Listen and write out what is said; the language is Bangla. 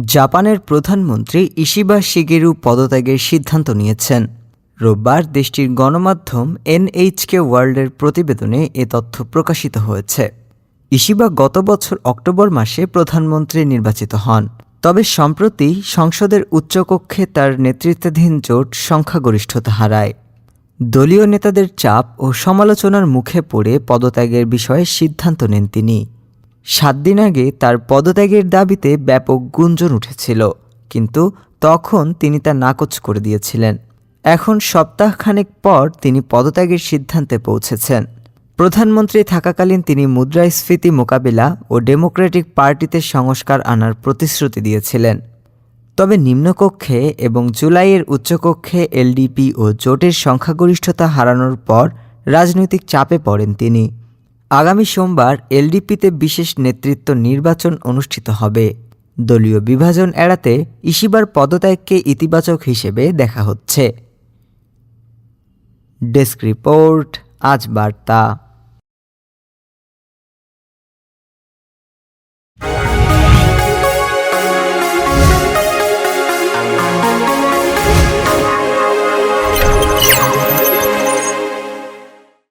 জাপানের প্রধানমন্ত্রী ইশিবা শিগেরু পদত্যাগের সিদ্ধান্ত নিয়েছেন। রোববার দেশটির গণমাধ্যম এনএইচকে ওয়ার্ল্ডের প্রতিবেদনে এ তথ্য প্রকাশিত হয়েছে। ইশিবা গত বছর অক্টোবর মাসে প্রধানমন্ত্রী নির্বাচিত হন। তবে সম্প্রতি সংসদের উচ্চকক্ষে তার নেতৃত্বাধীন জোট সংখ্যাগরিষ্ঠতা হারায়। দলীয় নেতাদের চাপ ও সমালোচনার মুখে পড়ে পদত্যাগের বিষয়ে সিদ্ধান্ত নেন তিনি। সাত দিন আগে তার পদত্যাগের দাবিতে ব্যাপক গুঞ্জন উঠেছিল, কিন্তু তখন তিনি তা নাকচ করে দিয়েছিলেন। এখন সপ্তাহখানেক পর তিনি পদত্যাগের সিদ্ধান্তে পৌঁছেছেন। প্রধানমন্ত্রী থাকাকালীন তিনি মুদ্রাস্ফীতি মোকাবিলা ও ডেমোক্রেটিক পার্টিতে সংস্কার আনার প্রতিশ্রুতি দিয়েছিলেন। তবে নিম্নকক্ষে এবং জুলাইয়ের উচ্চকক্ষে এলডিপি ও জোটের সংখ্যাগরিষ্ঠতা হারানোর পর রাজনৈতিক চাপে পড়েন তিনি। আগামী সোমবার এলডিপিতে বিশেষ নেতৃত্ব নির্বাচন অনুষ্ঠিত হবে। দলীয় বিভাজন এড়াতে ইশিবার পদত্যাগকে ইতিবাচক হিসেবে দেখা হচ্ছে। ডেস্ক রিপোর্ট, আজ বার্তা।